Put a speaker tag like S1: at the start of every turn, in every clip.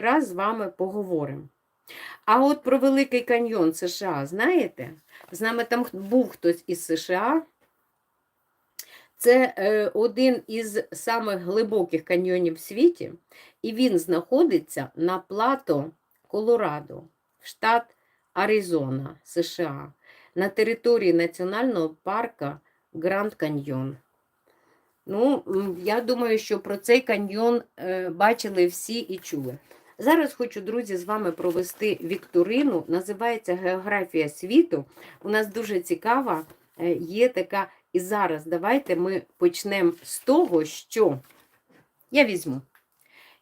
S1: раз з вами поговоримо. А от про Великий каньйон США, знаєте? З нами там був хтось із США. Це е, один із самих глибоких каньйонів в світі, і він знаходиться на плато Колорадо, штат Аризона, США, на території національного парка Гранд Каньйон. Ну, я думаю, що про цей каньйон е, бачили всі і чули. Зараз хочу, друзі, з вами провести вікторину. Називається Географія світу. У нас дуже цікава е, є така. І зараз давайте ми почнемо з того, що я візьму.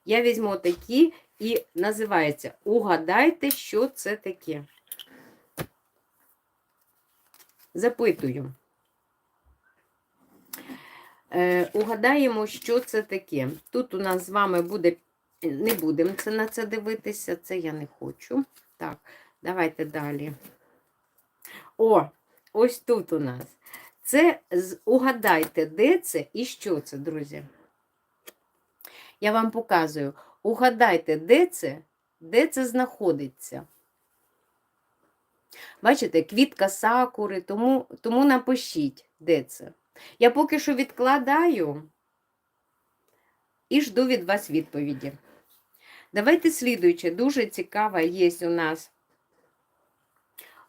S1: Я візьму такі і називається Угадайте, що це таке. Запитую. Е, угадаємо, що це таке. Тут у нас з вами буде, не будемо це на це дивитися, це я не хочу. Так, давайте далі. О, ось тут у нас. Це угадайте, де це і що це, друзі. Я вам показую. Угадайте, де це, де це знаходиться. Бачите, квітка сакури, тому, тому напишіть, де це. Я поки що відкладаю і жду від вас відповіді. Давайте слідуюче, дуже цікава є у нас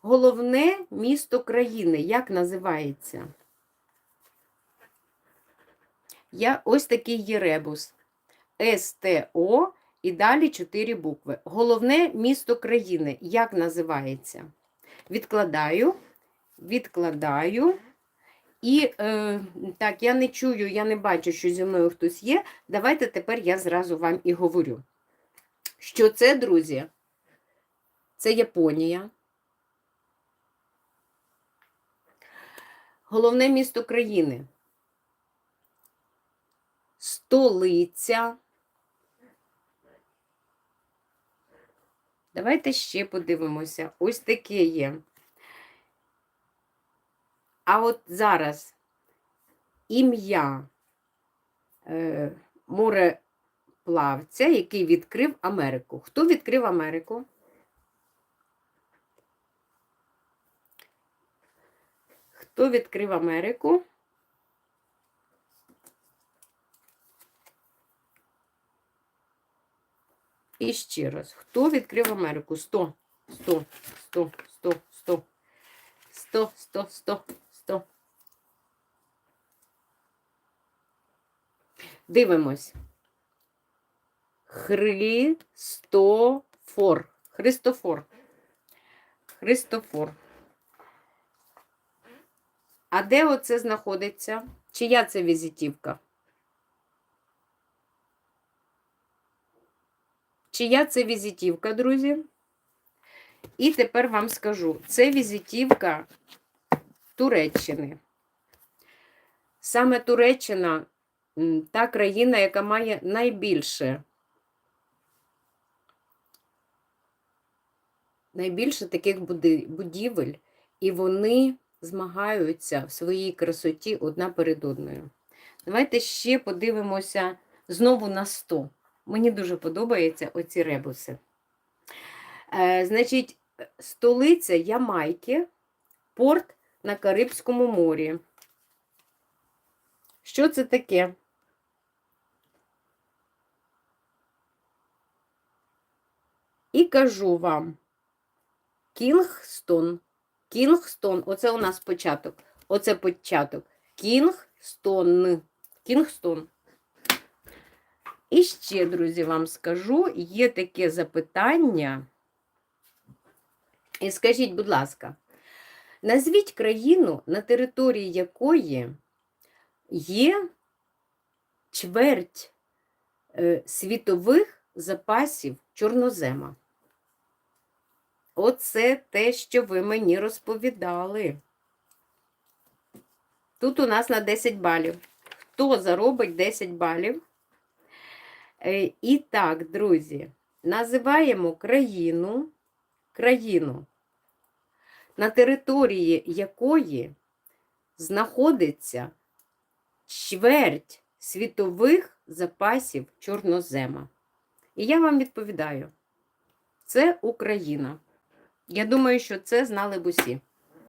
S1: головне місто країни. Як називається? Я ось такий є ребус. СТО і далі чотири букви. Головне місто країни. Як називається? Відкладаю, відкладаю. І е, так, я не чую, я не бачу, що зі мною хтось є. Давайте тепер я зразу вам і говорю. Що це, друзі? Це Японія. Головне місто країни. Столиця. Давайте ще подивимося. Ось таке є. А от зараз ім'я е, мореплавця, який відкрив Америку. Хто відкрив Америку? Хто відкрив Америку? І ще раз. Хто відкрив Америку? 100, 100, 100, 100, 100, 100, 100, 100, 100. Дивимось. Христофор. Христофор. Христофор. А де оце знаходиться? Чия це візитівка? Чия це візитівка, друзі? І тепер вам скажу: це візитівка Туреччини. Саме Туреччина та країна, яка має найбільше, найбільше таких будівель, і вони змагаються в своїй красоті одна перед одною. Давайте ще подивимося знову на 100. Мені дуже подобаються оці ребуси. Е, значить, столиця Ямайки, порт на Карибському морі. Що це таке? І кажу вам Кінгстон. Кінгстон. Оце у нас початок. Оце початок. Кінгстон. Кінгстон. І ще, друзі, вам скажу, є таке запитання. І скажіть, будь ласка, назвіть країну, на території якої є чверть е, світових запасів чорнозема. Оце те, що ви мені розповідали. Тут у нас на 10 балів. Хто заробить 10 балів? Е, І так, друзі, називаємо країну, країну, на території якої знаходиться чверть світових запасів чорнозема. І я вам відповідаю: це Україна. Я думаю, що це знали б усі.